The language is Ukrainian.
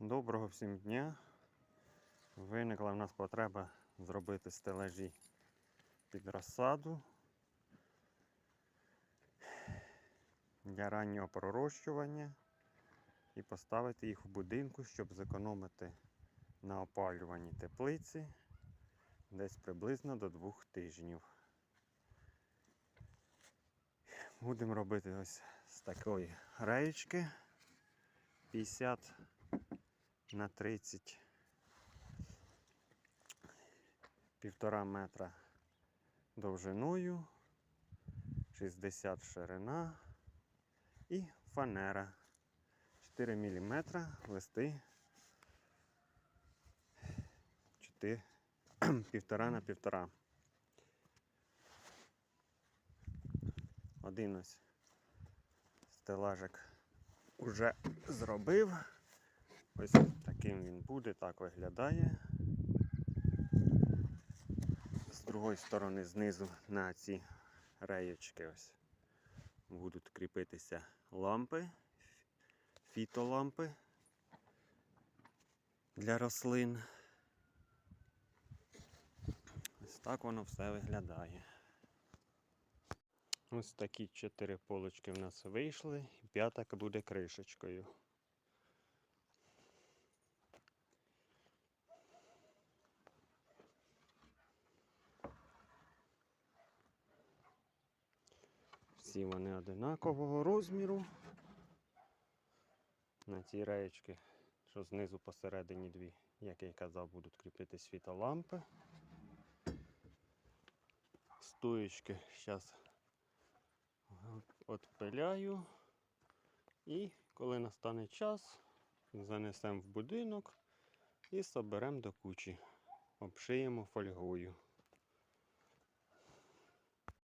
Доброго всім дня. Виникла в нас потреба зробити стележі під розсаду для раннього пророщування і поставити їх в будинку, щоб зекономити на опалюванні теплиці десь приблизно до двох тижнів. Будемо робити ось з такої реєчки 50 на 30 півтора метра довжиною, 60 ширина і фанера 4 мм листи 4, півтора на півтора. Один ось стелажик уже зробив. Ось таким він буде, так виглядає. З другої сторони знизу на ці реєчки ось будуть кріпитися лампи, фітолампи для рослин. Ось так воно все виглядає. Ось такі чотири полочки в нас вийшли, і п'ята буде кришечкою. Всі вони одинакового розміру. На ці реєчки, що знизу посередині дві, як я й казав, будуть кріпити світолампи. Стоєчки зараз отпиляю. І коли настане час, занесемо в будинок і соберемо до кучі. Обшиємо фольгою.